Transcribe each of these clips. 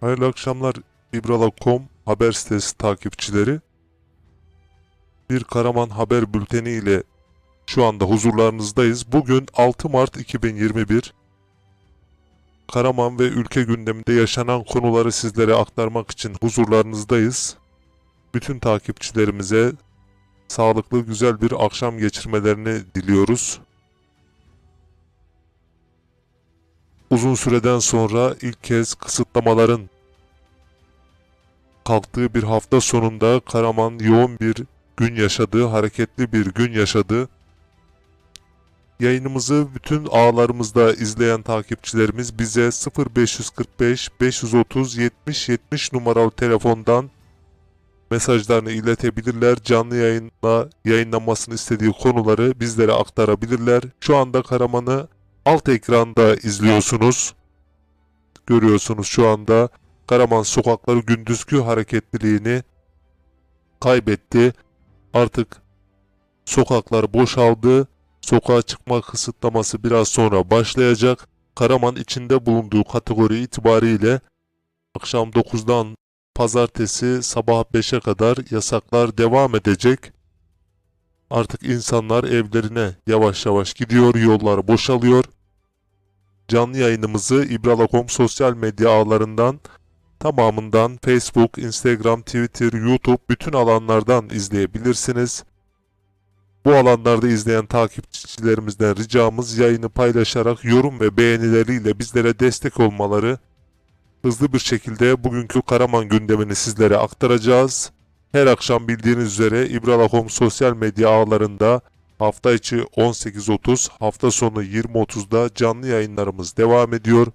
Hayırlı akşamlar İbrala.com haber sitesi takipçileri. Bir Karaman Haber Bülteni ile şu anda huzurlarınızdayız. Bugün 6 Mart 2021. Karaman ve ülke gündeminde yaşanan konuları sizlere aktarmak için huzurlarınızdayız. Bütün takipçilerimize sağlıklı güzel bir akşam geçirmelerini diliyoruz. Uzun süreden sonra ilk kez kısıtlamaların kalktığı bir hafta sonunda Karaman yoğun bir gün yaşadı, hareketli bir gün yaşadı. Yayınımızı bütün ağlarımızda izleyen takipçilerimiz bize 0545 530 70 70 numaralı telefondan mesajlarını iletebilirler. Canlı yayında yayınlanmasını istediği konuları bizlere aktarabilirler. Şu anda Karaman'ı alt ekranda izliyorsunuz. Görüyorsunuz şu anda Karaman sokakları gündüzkü hareketliliğini kaybetti. Artık sokaklar boşaldı. Sokağa çıkma kısıtlaması biraz sonra başlayacak. Karaman içinde bulunduğu kategori itibariyle akşam 9'dan pazartesi sabah 5'e kadar yasaklar devam edecek. Artık insanlar evlerine yavaş yavaş gidiyor, yollar boşalıyor. Canlı yayınımızı İbrala.com sosyal medya ağlarından tamamından Facebook, Instagram, Twitter, YouTube bütün alanlardan izleyebilirsiniz. Bu alanlarda izleyen takipçilerimizden ricamız yayını paylaşarak yorum ve beğenileriyle bizlere destek olmaları. Hızlı bir şekilde bugünkü Karaman gündemini sizlere aktaracağız. Her akşam bildiğiniz üzere İbrala.com sosyal medya ağlarında hafta içi 18.30, hafta sonu 20.30'da canlı yayınlarımız devam ediyor.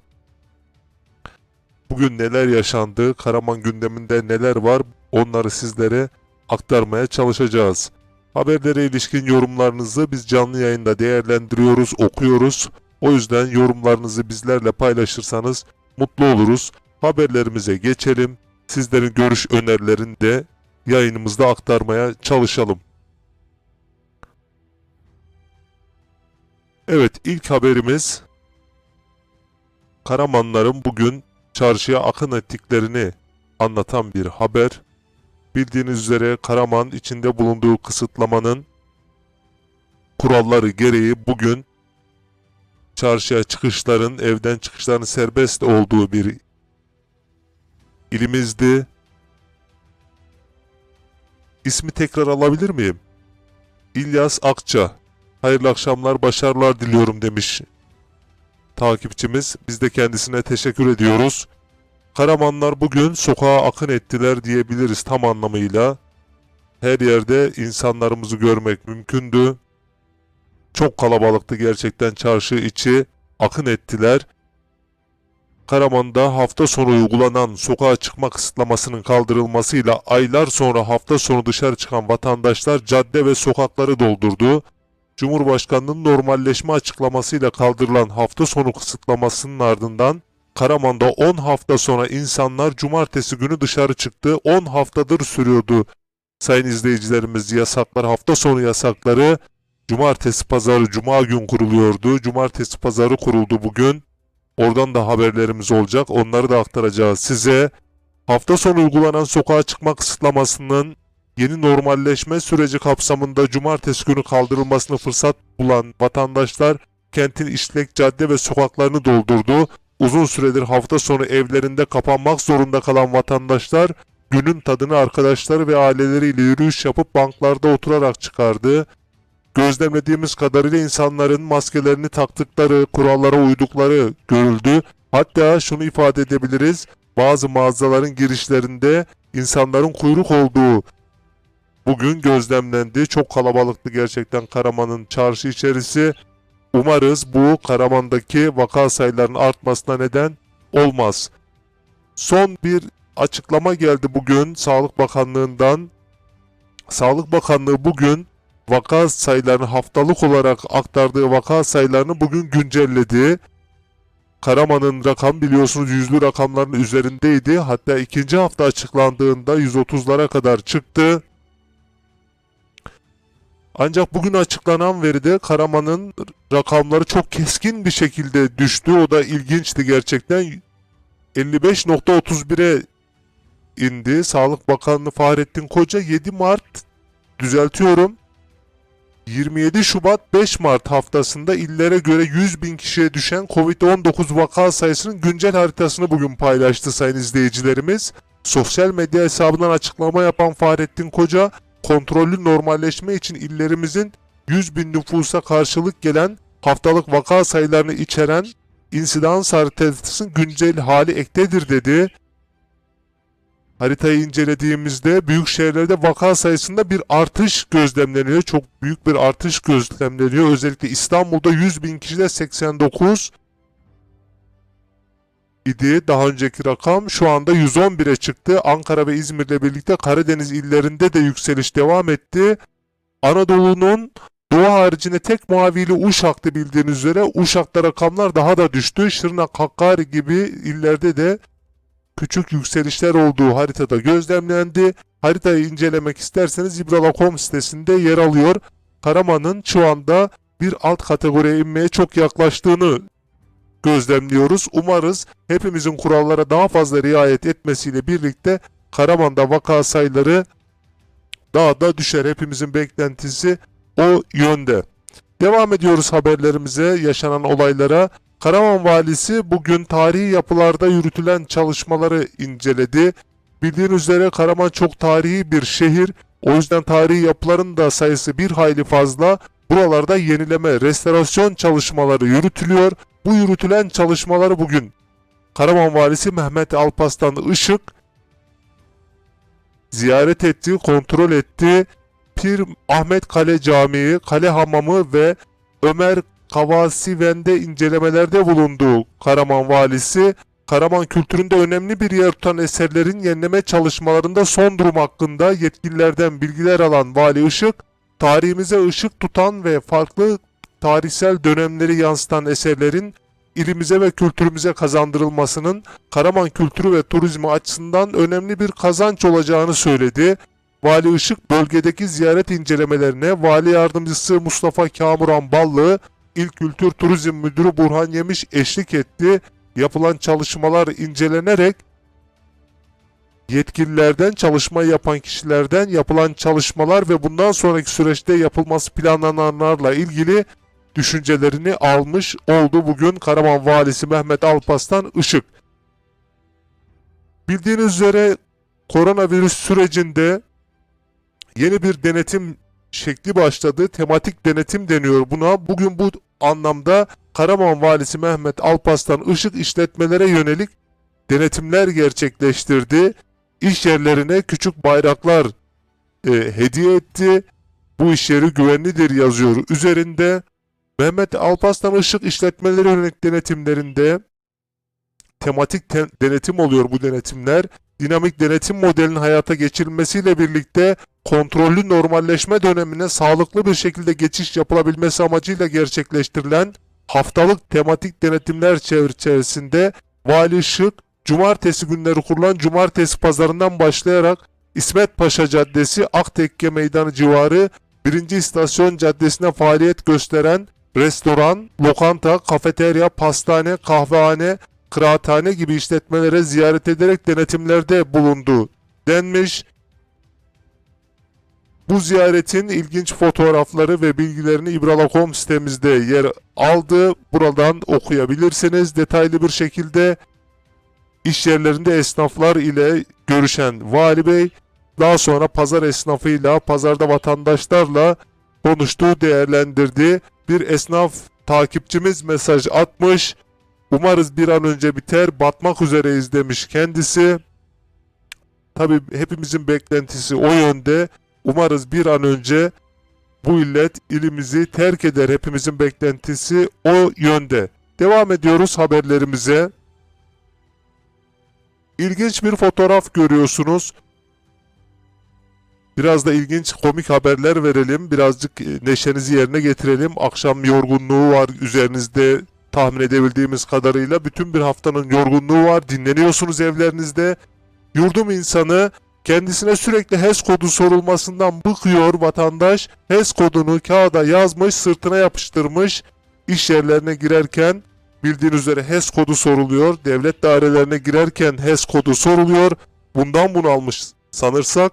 Bugün neler yaşandı, Karaman gündeminde neler var onları sizlere aktarmaya çalışacağız. Haberlere ilişkin yorumlarınızı biz canlı yayında değerlendiriyoruz, okuyoruz. O yüzden yorumlarınızı bizlerle paylaşırsanız mutlu oluruz. Haberlerimize geçelim. Sizlerin görüş önerilerini de yayınımızda aktarmaya çalışalım. Evet ilk haberimiz Karamanların bugün çarşıya akın ettiklerini anlatan bir haber. Bildiğiniz üzere Karaman içinde bulunduğu kısıtlamanın kuralları gereği bugün çarşıya çıkışların, evden çıkışların serbest olduğu bir ilimizdi. İsmi tekrar alabilir miyim? İlyas Akça. Hayırlı akşamlar, başarılar diliyorum demiş takipçimiz. Biz de kendisine teşekkür ediyoruz. Karamanlar bugün sokağa akın ettiler diyebiliriz tam anlamıyla. Her yerde insanlarımızı görmek mümkündü. Çok kalabalıktı gerçekten çarşı içi. Akın ettiler. Karaman'da hafta sonu uygulanan sokağa çıkma kısıtlamasının kaldırılmasıyla aylar sonra hafta sonu dışarı çıkan vatandaşlar cadde ve sokakları doldurdu. Cumhurbaşkanının normalleşme açıklamasıyla kaldırılan hafta sonu kısıtlamasının ardından Karaman'da 10 hafta sonra insanlar cumartesi günü dışarı çıktı. 10 haftadır sürüyordu. Sayın izleyicilerimiz yasaklar, hafta sonu yasakları cumartesi pazarı, cuma gün kuruluyordu. Cumartesi pazarı kuruldu bugün. Oradan da haberlerimiz olacak. Onları da aktaracağız size. Hafta sonu uygulanan sokağa çıkma kısıtlamasının yeni normalleşme süreci kapsamında cumartesi günü kaldırılmasını fırsat bulan vatandaşlar kentin işlek cadde ve sokaklarını doldurdu. Uzun süredir hafta sonu evlerinde kapanmak zorunda kalan vatandaşlar günün tadını arkadaşları ve aileleriyle yürüyüş yapıp banklarda oturarak çıkardı. Gözlemlediğimiz kadarıyla insanların maskelerini taktıkları, kurallara uydukları görüldü. Hatta şunu ifade edebiliriz. Bazı mağazaların girişlerinde insanların kuyruk olduğu bugün gözlemlendi. Çok kalabalıktı gerçekten Karaman'ın çarşı içerisi. Umarız bu Karaman'daki vaka sayılarının artmasına neden olmaz. Son bir açıklama geldi bugün Sağlık Bakanlığı'ndan. Sağlık Bakanlığı bugün vaka sayılarını haftalık olarak aktardığı vaka sayılarını bugün güncelledi. Karaman'ın rakam biliyorsunuz yüzlü rakamların üzerindeydi. Hatta ikinci hafta açıklandığında 130'lara kadar çıktı. Ancak bugün açıklanan veride Karaman'ın rakamları çok keskin bir şekilde düştü. O da ilginçti gerçekten. 55.31'e indi. Sağlık Bakanlığı Fahrettin Koca 7 Mart düzeltiyorum. 27 Şubat 5 Mart haftasında illere göre 100 bin kişiye düşen Covid-19 vaka sayısının güncel haritasını bugün paylaştı sayın izleyicilerimiz. Sosyal medya hesabından açıklama yapan Fahrettin Koca, kontrollü normalleşme için illerimizin 100 bin nüfusa karşılık gelen haftalık vaka sayılarını içeren insidans haritasının güncel hali ektedir dedi. Haritayı incelediğimizde büyük şehirlerde vaka sayısında bir artış gözlemleniyor. Çok büyük bir artış gözlemleniyor. Özellikle İstanbul'da 100 bin kişide 89 idi daha önceki rakam. Şu anda 111'e çıktı. Ankara ve İzmir'le birlikte Karadeniz illerinde de yükseliş devam etti. Anadolu'nun Doğu haricinde tek mavili Uşak'tı bildiğiniz üzere. Uşak'ta rakamlar daha da düştü. Şırnak, Hakkari gibi illerde de küçük yükselişler olduğu haritada gözlemlendi. Haritayı incelemek isterseniz İbrala.com sitesinde yer alıyor. Karaman'ın şu anda bir alt kategoriye inmeye çok yaklaştığını gözlemliyoruz. Umarız hepimizin kurallara daha fazla riayet etmesiyle birlikte Karaman'da vaka sayıları daha da düşer. Hepimizin beklentisi o yönde. Devam ediyoruz haberlerimize, yaşanan olaylara. Karaman valisi bugün tarihi yapılarda yürütülen çalışmaları inceledi. Bildiğiniz üzere Karaman çok tarihi bir şehir. O yüzden tarihi yapıların da sayısı bir hayli fazla. Buralarda yenileme, restorasyon çalışmaları yürütülüyor. Bu yürütülen çalışmaları bugün Karaman valisi Mehmet Alpaslan Işık ziyaret etti, kontrol etti. Pir Ahmet Kale Camii, Kale Hamamı ve Ömer Kavasiven'de incelemelerde bulundu Karaman valisi. Karaman kültüründe önemli bir yer tutan eserlerin yenileme çalışmalarında son durum hakkında yetkililerden bilgiler alan Vali Işık, tarihimize ışık tutan ve farklı tarihsel dönemleri yansıtan eserlerin ilimize ve kültürümüze kazandırılmasının Karaman kültürü ve turizmi açısından önemli bir kazanç olacağını söyledi. Vali Işık bölgedeki ziyaret incelemelerine Vali Yardımcısı Mustafa Kamuran Ballı, İl Kültür Turizm Müdürü Burhan Yemiş eşlik etti. Yapılan çalışmalar incelenerek yetkililerden, çalışma yapan kişilerden yapılan çalışmalar ve bundan sonraki süreçte yapılması planlananlarla ilgili düşüncelerini almış oldu bugün Karaman Valisi Mehmet Alpaslan Işık. Bildiğiniz üzere koronavirüs sürecinde yeni bir denetim şekli başladı. Tematik denetim deniyor buna. Bugün bu anlamda Karaman Valisi Mehmet Alpaslan Işık işletmelere yönelik denetimler gerçekleştirdi. İş yerlerine küçük bayraklar e, hediye etti. Bu iş yeri güvenlidir yazıyor üzerinde. Mehmet Alpaslan Işık işletmelere yönelik denetimlerinde tematik te- denetim oluyor bu denetimler. Dinamik denetim modelinin hayata geçirilmesiyle birlikte kontrollü normalleşme dönemine sağlıklı bir şekilde geçiş yapılabilmesi amacıyla gerçekleştirilen haftalık tematik denetimler çerçevesinde Vali Işık, cumartesi günleri kurulan cumartesi pazarından başlayarak İsmet Paşa Caddesi, Aktekke Meydanı civarı 1. İstasyon Caddesi'ne faaliyet gösteren restoran, lokanta, kafeterya, pastane, kahvehane, kıraathane gibi işletmelere ziyaret ederek denetimlerde bulundu denmiş. Bu ziyaretin ilginç fotoğrafları ve bilgilerini İbrala.com sitemizde yer aldı. Buradan okuyabilirsiniz. Detaylı bir şekilde iş yerlerinde esnaflar ile görüşen Vali Bey, daha sonra pazar esnafıyla, pazarda vatandaşlarla konuştuğu değerlendirdi. Bir esnaf takipçimiz mesaj atmış. Umarız bir an önce biter, batmak üzereyiz demiş kendisi. Tabi hepimizin beklentisi o yönde. Umarız bir an önce bu illet ilimizi terk eder. Hepimizin beklentisi o yönde. Devam ediyoruz haberlerimize. İlginç bir fotoğraf görüyorsunuz. Biraz da ilginç komik haberler verelim. Birazcık e, neşenizi yerine getirelim. Akşam yorgunluğu var üzerinizde tahmin edebildiğimiz kadarıyla. Bütün bir haftanın yorgunluğu var. Dinleniyorsunuz evlerinizde. Yurdum insanı kendisine sürekli HES kodu sorulmasından bıkıyor vatandaş. HES kodunu kağıda yazmış, sırtına yapıştırmış. İş yerlerine girerken Bildiğiniz üzere HES kodu soruluyor. Devlet dairelerine girerken HES kodu soruluyor. Bundan bunu almış sanırsak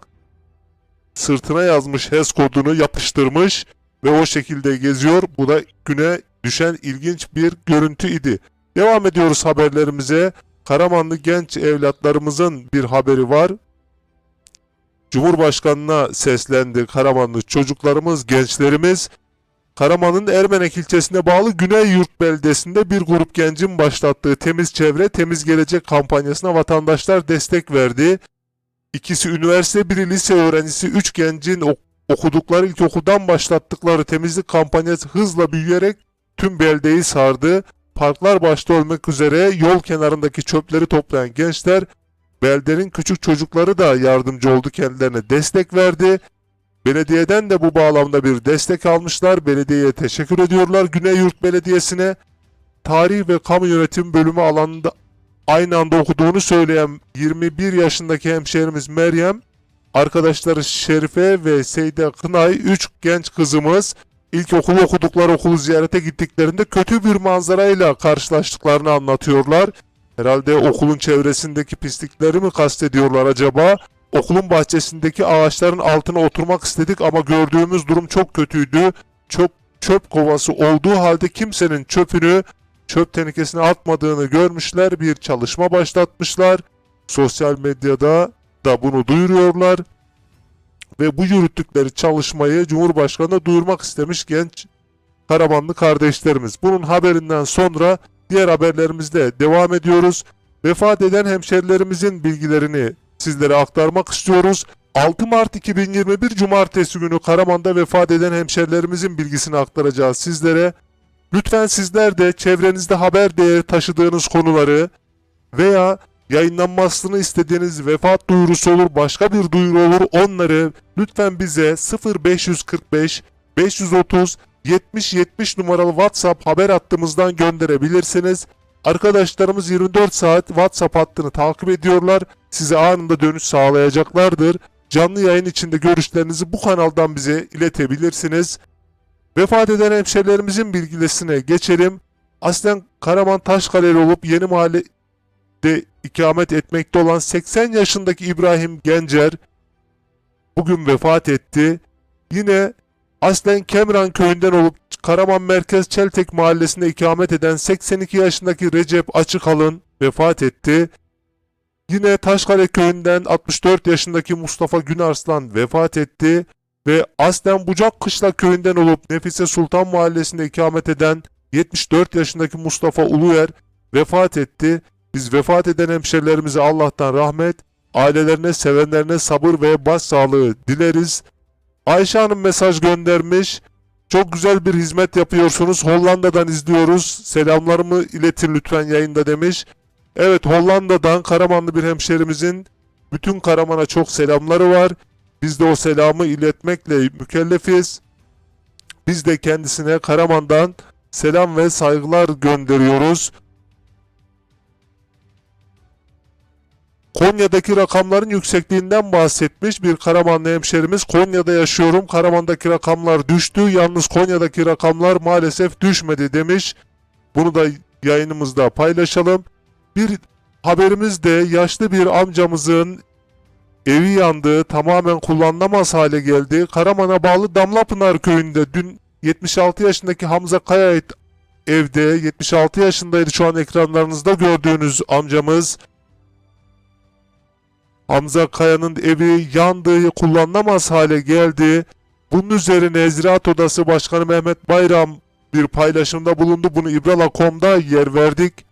sırtına yazmış HES kodunu yapıştırmış ve o şekilde geziyor. Bu da güne düşen ilginç bir görüntü idi. Devam ediyoruz haberlerimize. Karamanlı genç evlatlarımızın bir haberi var. Cumhurbaşkanına seslendi Karamanlı çocuklarımız, gençlerimiz. Karaman'ın Ermenek ilçesine bağlı Güney Yurt beldesinde bir grup gencin başlattığı Temiz Çevre, Temiz Gelecek kampanyasına vatandaşlar destek verdi. İkisi üniversite, biri lise öğrencisi, üç gencin ok- okudukları ilkokuldan başlattıkları temizlik kampanyası hızla büyüyerek tüm beldeyi sardı. Parklar başta olmak üzere yol kenarındaki çöpleri toplayan gençler, beldenin küçük çocukları da yardımcı oldu kendilerine destek verdi. Belediyeden de bu bağlamda bir destek almışlar. Belediyeye teşekkür ediyorlar. Güney Yurt Belediyesi'ne tarih ve kamu yönetim bölümü alanında aynı anda okuduğunu söyleyen 21 yaşındaki hemşehrimiz Meryem, arkadaşları Şerife ve Seyde Kınay, 3 genç kızımız ilkokulu okudukları okulu ziyarete gittiklerinde kötü bir manzarayla karşılaştıklarını anlatıyorlar. Herhalde okulun çevresindeki pislikleri mi kastediyorlar acaba? Okulun bahçesindeki ağaçların altına oturmak istedik ama gördüğümüz durum çok kötüydü. Çok çöp kovası olduğu halde kimsenin çöpünü çöp tenekesine atmadığını görmüşler. Bir çalışma başlatmışlar. Sosyal medyada da bunu duyuruyorlar. Ve bu yürüttükleri çalışmayı Cumhurbaşkanı'na duyurmak istemiş genç Karamanlı kardeşlerimiz. Bunun haberinden sonra diğer haberlerimizde devam ediyoruz. Vefat eden hemşerilerimizin bilgilerini sizlere aktarmak istiyoruz. 6 Mart 2021 Cumartesi günü Karaman'da vefat eden hemşerilerimizin bilgisini aktaracağız sizlere. Lütfen sizler de çevrenizde haber değeri taşıdığınız konuları veya yayınlanmasını istediğiniz vefat duyurusu olur, başka bir duyuru olur onları lütfen bize 0545 530 70 70 numaralı WhatsApp haber hattımızdan gönderebilirsiniz. Arkadaşlarımız 24 saat WhatsApp hattını takip ediyorlar. Size anında dönüş sağlayacaklardır. Canlı yayın içinde görüşlerinizi bu kanaldan bize iletebilirsiniz. Vefat eden hemşerilerimizin bilgilisine geçelim. Aslen Karaman Taşkaleli olup yeni mahallede ikamet etmekte olan 80 yaşındaki İbrahim Gencer bugün vefat etti. Yine aslen Kemran köyünden olup Karaman Merkez Çeltek mahallesinde ikamet eden 82 yaşındaki Recep Açıkalın vefat etti. Yine Taşkale köyünden 64 yaşındaki Mustafa Günarslan vefat etti ve aslen Bucak Kışla köyünden olup Nefise Sultan mahallesinde ikamet eden 74 yaşındaki Mustafa Uluer vefat etti. Biz vefat eden hemşerilerimize Allah'tan rahmet, ailelerine, sevenlerine sabır ve başsağlığı dileriz. Ayşe Hanım mesaj göndermiş. Çok güzel bir hizmet yapıyorsunuz. Hollanda'dan izliyoruz. Selamlarımı iletin lütfen yayında demiş. Evet Hollanda'dan Karamanlı bir hemşerimizin bütün Karaman'a çok selamları var. Biz de o selamı iletmekle mükellefiz. Biz de kendisine Karaman'dan selam ve saygılar gönderiyoruz. Konya'daki rakamların yüksekliğinden bahsetmiş bir Karamanlı hemşerimiz. Konya'da yaşıyorum. Karaman'daki rakamlar düştü. Yalnız Konya'daki rakamlar maalesef düşmedi demiş. Bunu da yayınımızda paylaşalım. Bir haberimiz de yaşlı bir amcamızın evi yandı, tamamen kullanılamaz hale geldi. Karaman'a bağlı Damlapınar köyünde dün 76 yaşındaki Hamza Kaya evde 76 yaşındaydı şu an ekranlarınızda gördüğünüz amcamız. Hamza Kaya'nın evi yandığı kullanılamaz hale geldi. Bunun üzerine Ziraat Odası Başkanı Mehmet Bayram bir paylaşımda bulundu. Bunu İbrala.com'da yer verdik.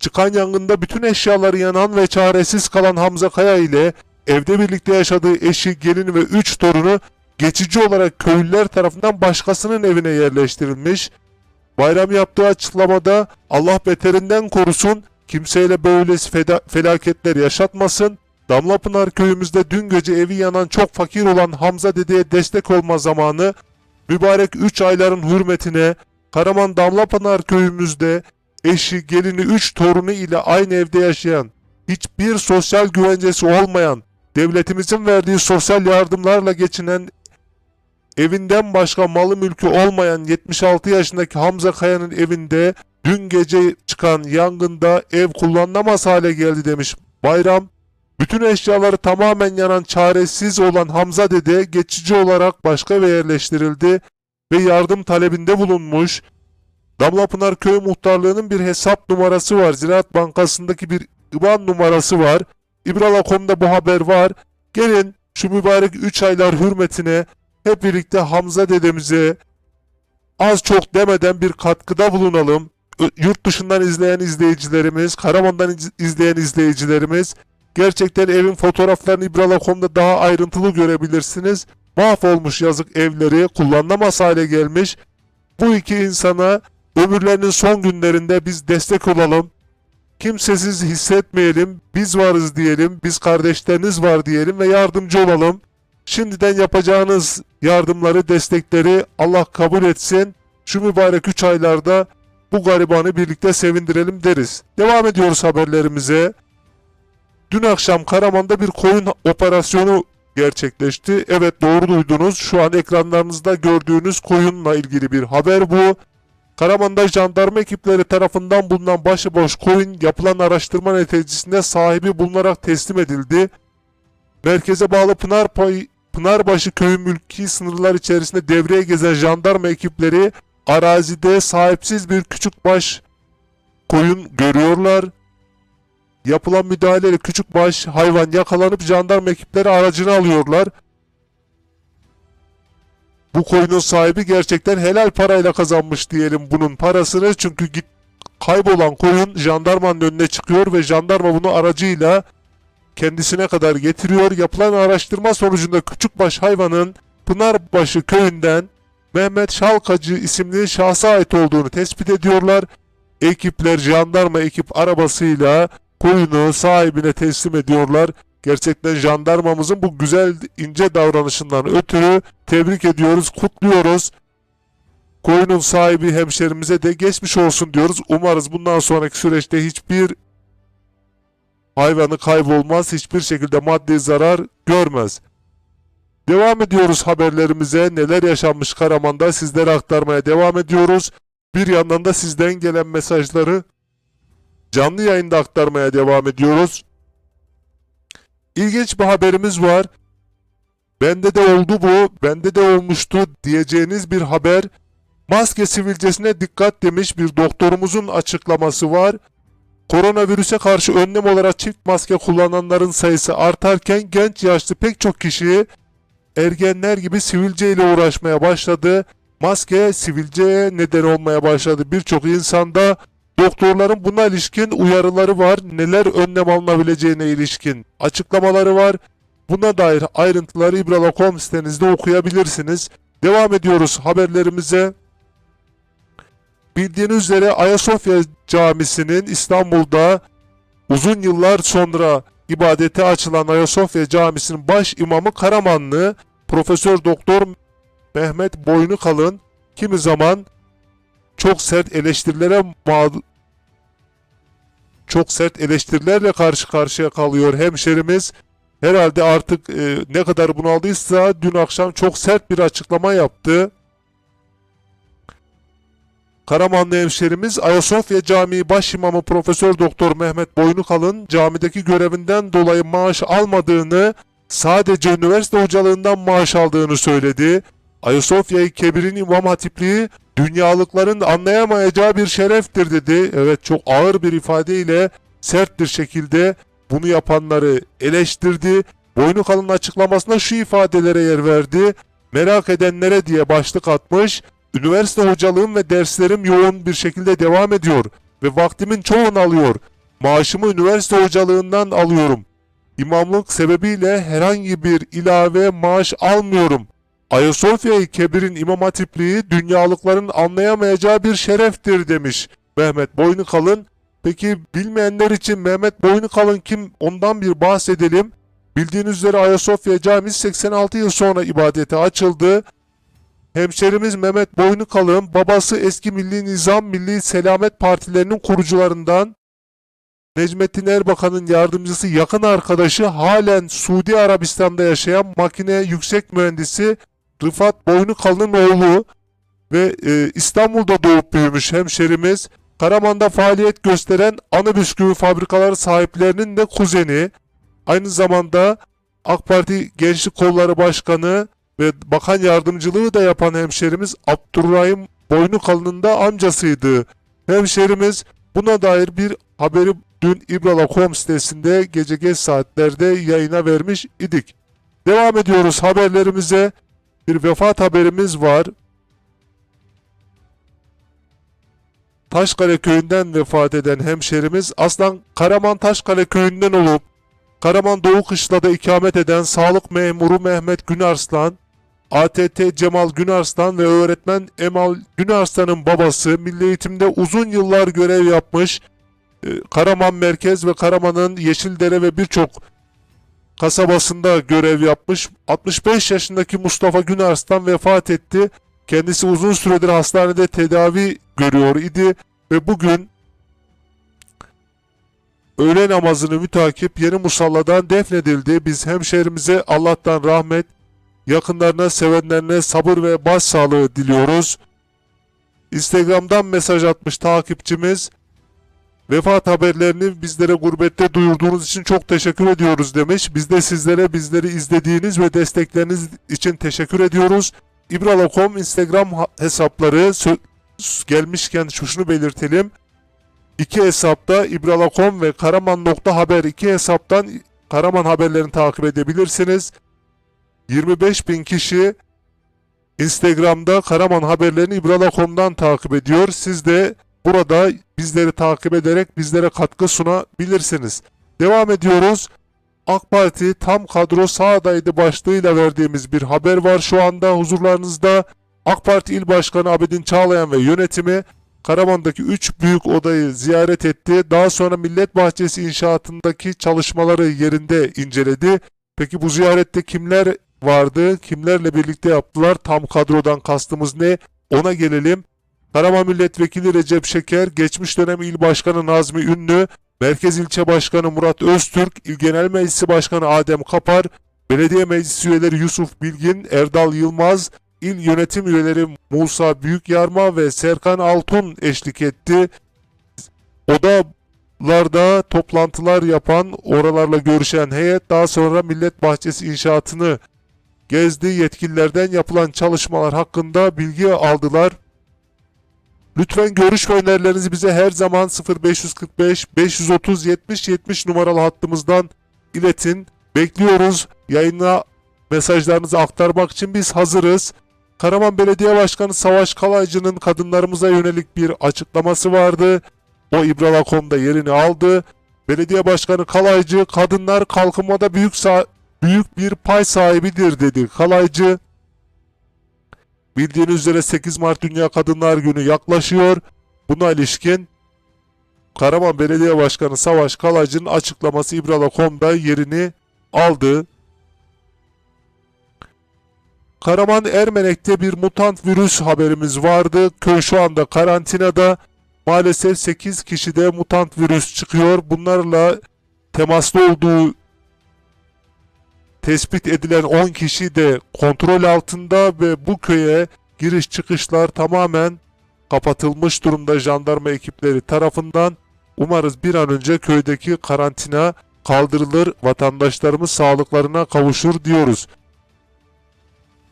Çıkan yangında bütün eşyaları yanan ve çaresiz kalan Hamza Kaya ile evde birlikte yaşadığı eşi, gelini ve 3 torunu geçici olarak köylüler tarafından başkasının evine yerleştirilmiş. Bayram yaptığı açıklamada Allah beterinden korusun, kimseyle böylesi feda- felaketler yaşatmasın. Damlapınar köyümüzde dün gece evi yanan çok fakir olan Hamza dedeye destek olma zamanı. Mübarek 3 ayların hürmetine Karaman Damlapınar köyümüzde eşi, gelini, 3 torunu ile aynı evde yaşayan, hiçbir sosyal güvencesi olmayan, devletimizin verdiği sosyal yardımlarla geçinen, evinden başka malı mülkü olmayan 76 yaşındaki Hamza Kaya'nın evinde Dün gece çıkan yangında ev kullanılamaz hale geldi demiş Bayram. Bütün eşyaları tamamen yanan çaresiz olan Hamza dede geçici olarak başka eve yerleştirildi ve yardım talebinde bulunmuş. Damlapınar Köy Muhtarlığı'nın bir hesap numarası var. Ziraat Bankası'ndaki bir IBAN numarası var. İbrala.com'da bu haber var. Gelin şu mübarek 3 aylar hürmetine hep birlikte Hamza dedemize az çok demeden bir katkıda bulunalım. Yurt dışından izleyen izleyicilerimiz, Karaman'dan iz- izleyen izleyicilerimiz gerçekten evin fotoğraflarını İbrala.com'da daha ayrıntılı görebilirsiniz. Mahvolmuş yazık evleri, kullanılamaz hale gelmiş. Bu iki insana ömürlerinin son günlerinde biz destek olalım. Kimsesiz hissetmeyelim, biz varız diyelim, biz kardeşleriniz var diyelim ve yardımcı olalım. Şimdiden yapacağınız yardımları, destekleri Allah kabul etsin. Şu mübarek 3 aylarda bu garibanı birlikte sevindirelim deriz. Devam ediyoruz haberlerimize. Dün akşam Karaman'da bir koyun operasyonu gerçekleşti. Evet doğru duydunuz. Şu an ekranlarınızda gördüğünüz koyunla ilgili bir haber bu. Karaman'da jandarma ekipleri tarafından bulunan başıboş koyun yapılan araştırma neticesinde sahibi bulunarak teslim edildi. Merkeze bağlı Pınarpay, Pınarbaşı köyü mülki sınırlar içerisinde devreye gezen jandarma ekipleri arazide sahipsiz bir küçükbaş koyun görüyorlar. Yapılan müdahaleyle küçükbaş hayvan yakalanıp jandarma ekipleri aracını alıyorlar. Bu koyunun sahibi gerçekten helal parayla kazanmış diyelim bunun parasını. Çünkü git kaybolan koyun jandarmanın önüne çıkıyor ve jandarma bunu aracıyla kendisine kadar getiriyor. Yapılan araştırma sonucunda küçükbaş hayvanın Pınarbaşı köyünden Mehmet Şalkacı isimli şahsa ait olduğunu tespit ediyorlar. Ekipler jandarma ekip arabasıyla koyunu sahibine teslim ediyorlar. Gerçekten jandarmamızın bu güzel ince davranışından ötürü tebrik ediyoruz, kutluyoruz. Koyunun sahibi hemşerimize de geçmiş olsun diyoruz. Umarız bundan sonraki süreçte hiçbir hayvanı kaybolmaz, hiçbir şekilde maddi zarar görmez. Devam ediyoruz haberlerimize. Neler yaşanmış Karaman'da sizlere aktarmaya devam ediyoruz. Bir yandan da sizden gelen mesajları canlı yayında aktarmaya devam ediyoruz. İlginç bir haberimiz var. Bende de oldu bu, bende de olmuştu diyeceğiniz bir haber. Maske sivilcesine dikkat demiş bir doktorumuzun açıklaması var. Koronavirüse karşı önlem olarak çift maske kullananların sayısı artarken genç yaşlı pek çok kişi ergenler gibi sivilce ile uğraşmaya başladı. Maske sivilceye neden olmaya başladı. Birçok insanda doktorların buna ilişkin uyarıları var. Neler önlem alınabileceğine ilişkin açıklamaları var. Buna dair ayrıntıları İbrala.com sitenizde okuyabilirsiniz. Devam ediyoruz haberlerimize. Bildiğiniz üzere Ayasofya Camisi'nin İstanbul'da uzun yıllar sonra ibadete açılan Ayasofya Camisi'nin baş imamı Karamanlı Profesör Doktor Mehmet Boynukalın kimi zaman çok sert eleştirilere çok sert eleştirilerle karşı karşıya kalıyor hemşerimiz. Herhalde artık e, ne kadar bunaldıysa dün akşam çok sert bir açıklama yaptı. Karamanlı hemşerimiz Ayasofya Camii Başimamı Profesör Doktor Mehmet Boynukalın camideki görevinden dolayı maaş almadığını, sadece üniversite hocalığından maaş aldığını söyledi. Ayasofya-i Kebir'in İmam Hatipliği dünyalıkların anlayamayacağı bir şereftir dedi. Evet çok ağır bir ifadeyle sert bir şekilde bunu yapanları eleştirdi. Boynukalın açıklamasında şu ifadelere yer verdi. Merak edenlere diye başlık atmış. Üniversite hocalığım ve derslerim yoğun bir şekilde devam ediyor ve vaktimin çoğunu alıyor. Maaşımı üniversite hocalığından alıyorum. İmamlık sebebiyle herhangi bir ilave maaş almıyorum. Ayasofya-i Kebir'in İmam Hatipliği dünyalıkların anlayamayacağı bir şereftir demiş Mehmet Boynukalın. Peki bilmeyenler için Mehmet Boynukalın kim ondan bir bahsedelim. Bildiğiniz üzere Ayasofya Camii 86 yıl sonra ibadete açıldı. Hemşerimiz Mehmet Boynukalın babası eski Milli Nizam Milli Selamet Partilerinin kurucularından Necmettin Erbakan'ın yardımcısı yakın arkadaşı halen Suudi Arabistan'da yaşayan makine yüksek mühendisi Rıfat Boynukalın'ın oğlu ve e, İstanbul'da doğup büyümüş hemşerimiz Karaman'da faaliyet gösteren Anı Bisküvi fabrikaları sahiplerinin de kuzeni. Aynı zamanda AK Parti Gençlik Kolları Başkanı ve bakan yardımcılığı da yapan hemşerimiz Abdurrahim Boynukalı'nın da amcasıydı. Hemşerimiz buna dair bir haberi dün İbrala.com sitesinde gece geç saatlerde yayına vermiş idik. Devam ediyoruz haberlerimize. Bir vefat haberimiz var. Taşkale köyünden vefat eden hemşerimiz Aslan Karaman Taşkale köyünden olup Karaman Doğu Kışla'da ikamet eden sağlık memuru Mehmet Günarslan, ATT Cemal Günarslan ve öğretmen Emal Günarslan'ın babası Milli Eğitim'de uzun yıllar görev yapmış, e, Karaman Merkez ve Karaman'ın Yeşildere ve birçok kasabasında görev yapmış. 65 yaşındaki Mustafa Günarslan vefat etti. Kendisi uzun süredir hastanede tedavi görüyor idi ve bugün öğle namazını mütakip yeni musalladan defnedildi. Biz hemşehrimize Allah'tan rahmet, yakınlarına, sevenlerine sabır ve başsağlığı diliyoruz. Instagram'dan mesaj atmış takipçimiz. Vefat haberlerini bizlere gurbette duyurduğunuz için çok teşekkür ediyoruz demiş. Biz de sizlere bizleri izlediğiniz ve destekleriniz için teşekkür ediyoruz. İbrala.com Instagram hesapları gelmişken şu- şunu belirtelim. İki hesapta İbrala.com ve Karaman.haber iki hesaptan Karaman haberlerini takip edebilirsiniz. 25 bin kişi Instagram'da Karaman haberlerini İbrala.com'dan takip ediyor. Siz de burada bizleri takip ederek bizlere katkı sunabilirsiniz. Devam ediyoruz. AK Parti tam kadro sağdaydı başlığıyla verdiğimiz bir haber var şu anda huzurlarınızda. AK Parti İl Başkanı Abedin Çağlayan ve yönetimi Karaman'daki 3 büyük odayı ziyaret etti. Daha sonra Millet Bahçesi inşaatındaki çalışmaları yerinde inceledi. Peki bu ziyarette kimler vardı? Kimlerle birlikte yaptılar? Tam kadrodan kastımız ne? Ona gelelim. Karaman Milletvekili Recep Şeker, geçmiş dönem İl Başkanı Nazmi Ünlü, Merkez İlçe Başkanı Murat Öztürk, İl Genel Meclisi Başkanı Adem Kapar, Belediye Meclis üyeleri Yusuf Bilgin, Erdal Yılmaz, İl Yönetim üyeleri Musa Büyükyarma ve Serkan Altun eşlik etti. Odalarda toplantılar yapan, oralarla görüşen heyet daha sonra Millet Bahçesi inşaatını gezdi. Yetkililerden yapılan çalışmalar hakkında bilgi aldılar. Lütfen görüş ve önerilerinizi bize her zaman 0545 530 70 70 numaralı hattımızdan iletin. Bekliyoruz. Yayına mesajlarınızı aktarmak için biz hazırız. Karaman Belediye Başkanı Savaş Kalaycı'nın kadınlarımıza yönelik bir açıklaması vardı. O İbrala.com'da yerini aldı. Belediye Başkanı Kalaycı, kadınlar kalkınmada büyük büyük bir pay sahibidir dedi. Kalaycı, Bildiğiniz üzere 8 Mart Dünya Kadınlar Günü yaklaşıyor. Buna ilişkin Karaman Belediye Başkanı Savaş Kalaycı'nın açıklaması İbrala.com'da yerini aldı. Karaman Ermenek'te bir mutant virüs haberimiz vardı. Köy şu anda karantinada. Maalesef 8 kişide mutant virüs çıkıyor. Bunlarla temaslı olduğu tespit edilen 10 kişi de kontrol altında ve bu köye giriş çıkışlar tamamen kapatılmış durumda jandarma ekipleri tarafından. Umarız bir an önce köydeki karantina kaldırılır, vatandaşlarımız sağlıklarına kavuşur diyoruz.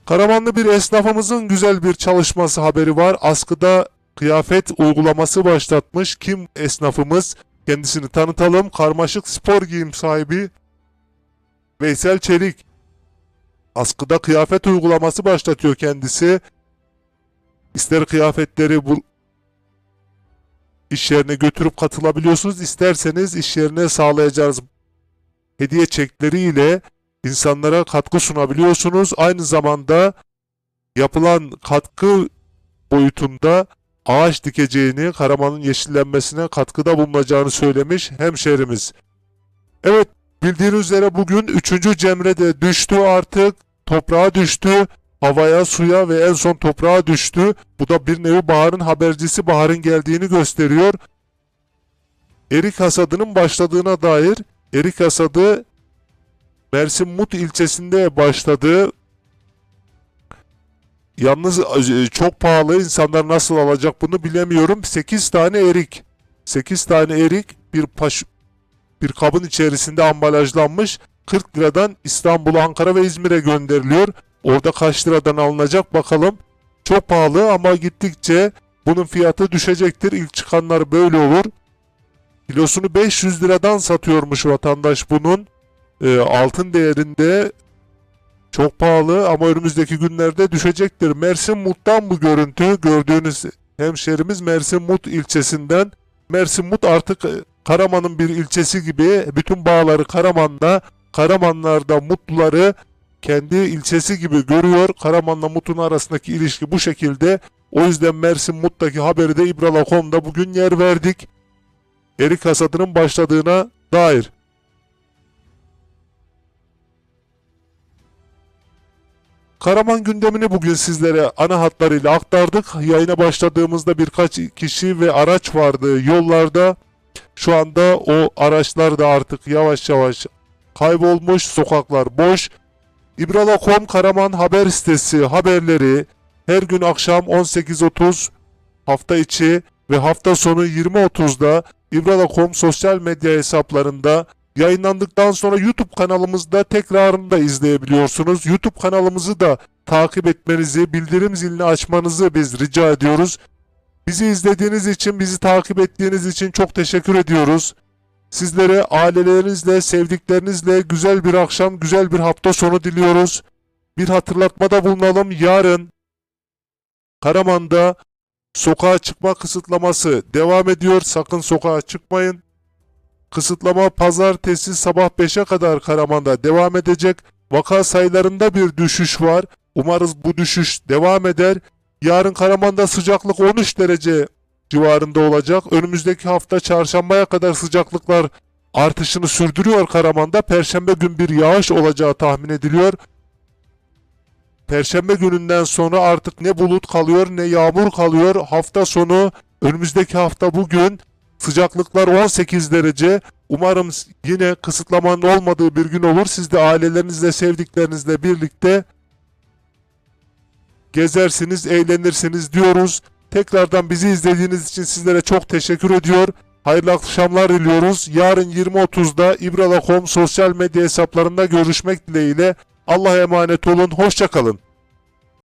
Karamanlı bir esnafımızın güzel bir çalışması haberi var. Askıda kıyafet uygulaması başlatmış. Kim esnafımız? Kendisini tanıtalım. Karmaşık spor giyim sahibi Veysel Çelik. Askıda kıyafet uygulaması başlatıyor kendisi. İster kıyafetleri bu iş yerine götürüp katılabiliyorsunuz. İsterseniz iş yerine sağlayacağınız hediye çekleriyle insanlara katkı sunabiliyorsunuz. Aynı zamanda yapılan katkı boyutunda ağaç dikeceğini, Karaman'ın yeşillenmesine katkıda bulunacağını söylemiş hemşehrimiz. Evet, bildiğiniz üzere bugün 3. Cemre de düştü artık. Toprağa düştü. Havaya, suya ve en son toprağa düştü. Bu da bir nevi baharın habercisi baharın geldiğini gösteriyor. Erik hasadının başladığına dair erik hasadı Mersin Mut ilçesinde başladı. Yalnız e, çok pahalı. İnsanlar nasıl alacak bunu bilemiyorum. 8 tane erik. 8 tane erik bir paş bir kabın içerisinde ambalajlanmış 40 liradan İstanbul, Ankara ve İzmir'e gönderiliyor. Orada kaç liradan alınacak bakalım. Çok pahalı ama gittikçe bunun fiyatı düşecektir. İlk çıkanlar böyle olur. Kilosunu 500 liradan satıyormuş vatandaş bunun. Ee, altın değerinde çok pahalı ama önümüzdeki günlerde düşecektir. Mersin Mut'tan bu görüntü gördüğünüz hemşerimiz Mersin Mut ilçesinden. Mersin Mut artık e, Karaman'ın bir ilçesi gibi bütün bağları Karaman'da, Karamanlar'da Mutluları kendi ilçesi gibi görüyor. Karaman'la Mut'un arasındaki ilişki bu şekilde. O yüzden Mersin Mut'taki haberi de İbrala.com'da bugün yer verdik. Erik hasadının başladığına dair. Karaman gündemini bugün sizlere ana hatlarıyla aktardık. Yayına başladığımızda birkaç kişi ve araç vardı yollarda. Şu anda o araçlar da artık yavaş yavaş kaybolmuş, sokaklar boş. İbrala.com Karaman haber sitesi haberleri her gün akşam 18.30 hafta içi ve hafta sonu 20.30'da İbrala.com sosyal medya hesaplarında yayınlandıktan sonra YouTube kanalımızda tekrarını da izleyebiliyorsunuz. YouTube kanalımızı da takip etmenizi, bildirim zilini açmanızı biz rica ediyoruz. Bizi izlediğiniz için, bizi takip ettiğiniz için çok teşekkür ediyoruz. Sizlere ailelerinizle, sevdiklerinizle güzel bir akşam, güzel bir hafta sonu diliyoruz. Bir hatırlatmada bulunalım. Yarın Karaman'da sokağa çıkma kısıtlaması devam ediyor. Sakın sokağa çıkmayın. Kısıtlama pazartesi sabah 5'e kadar Karaman'da devam edecek. Vaka sayılarında bir düşüş var. Umarız bu düşüş devam eder. Yarın Karaman'da sıcaklık 13 derece civarında olacak. Önümüzdeki hafta çarşambaya kadar sıcaklıklar artışını sürdürüyor Karaman'da. Perşembe gün bir yağış olacağı tahmin ediliyor. Perşembe gününden sonra artık ne bulut kalıyor ne yağmur kalıyor. Hafta sonu önümüzdeki hafta bugün sıcaklıklar 18 derece. Umarım yine kısıtlamanın olmadığı bir gün olur. Siz de ailelerinizle sevdiklerinizle birlikte gezersiniz, eğlenirsiniz diyoruz. Tekrardan bizi izlediğiniz için sizlere çok teşekkür ediyor. Hayırlı akşamlar diliyoruz. Yarın 20.30'da İbrala.com sosyal medya hesaplarında görüşmek dileğiyle. Allah'a emanet olun. Hoşçakalın.